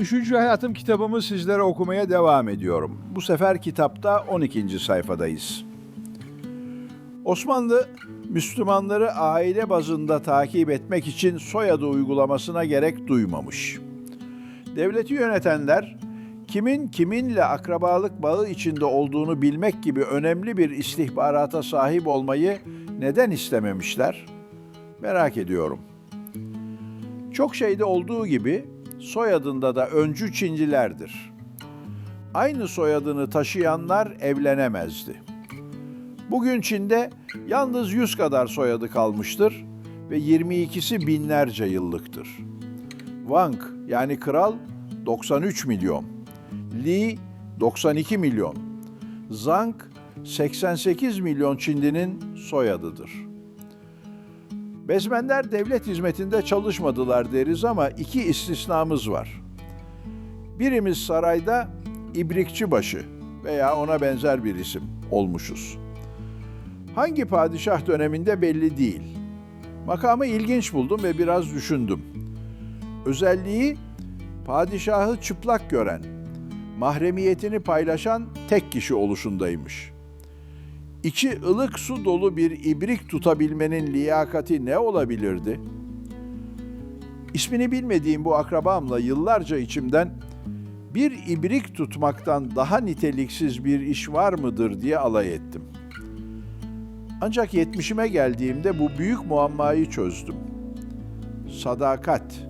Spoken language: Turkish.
Üçüncü Hayatım kitabımı sizlere okumaya devam ediyorum. Bu sefer kitapta 12. sayfadayız. Osmanlı, Müslümanları aile bazında takip etmek için soyadı uygulamasına gerek duymamış. Devleti yönetenler, kimin kiminle akrabalık bağı içinde olduğunu bilmek gibi önemli bir istihbarata sahip olmayı neden istememişler? Merak ediyorum. Çok şeyde olduğu gibi soyadında da öncü Çinlilerdir. Aynı soyadını taşıyanlar evlenemezdi. Bugün Çin'de yalnız 100 kadar soyadı kalmıştır ve 22'si binlerce yıllıktır. Wang yani kral 93 milyon, Li 92 milyon, Zhang 88 milyon Çinlinin soyadıdır. Bezmenler devlet hizmetinde çalışmadılar deriz ama iki istisnamız var. Birimiz sarayda ibrikçibaşı veya ona benzer bir isim olmuşuz. Hangi padişah döneminde belli değil. Makamı ilginç buldum ve biraz düşündüm. Özelliği padişahı çıplak gören, mahremiyetini paylaşan tek kişi oluşundaymış.'' İçi ılık su dolu bir ibrik tutabilmenin liyakati ne olabilirdi? İsmini bilmediğim bu akrabamla yıllarca içimden bir ibrik tutmaktan daha niteliksiz bir iş var mıdır diye alay ettim. Ancak yetmişime geldiğimde bu büyük muammayı çözdüm. Sadakat